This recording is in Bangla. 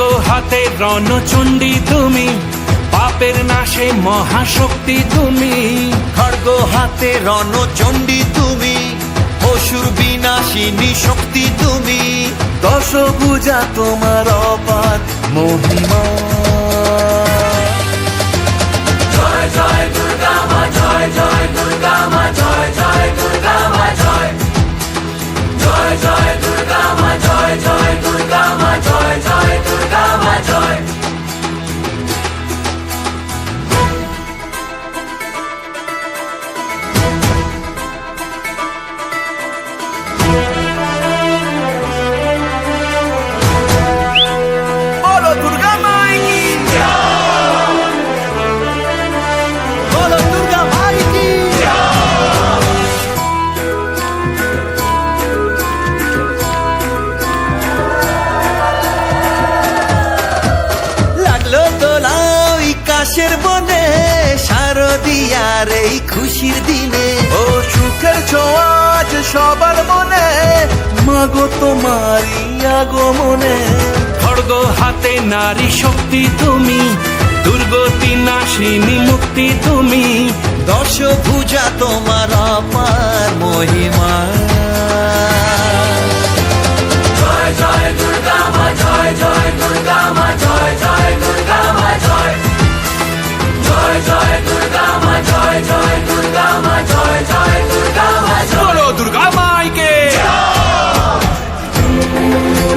হাতে রণচণ্ডী তুমি পাপের নাশে মহাশক্তি তুমি। খড়গ হাতে রণচণ্ডী তুমি অসুর বিনাশিনী শক্তি তুমি। দশ দশভুজা তোমার অপার মহিমা ওই কাশের বনে শারদিয়ার এই খুশির দিনে। ও সুখের ছোঁয়াজ সবার মনে মাগো তোমারই আগমনে। খড়গ হাতে নারী শক্তি তুমি দুর্গতি নাশিনী মুক্তি তুমি। দশ ভুজা তোমার অপার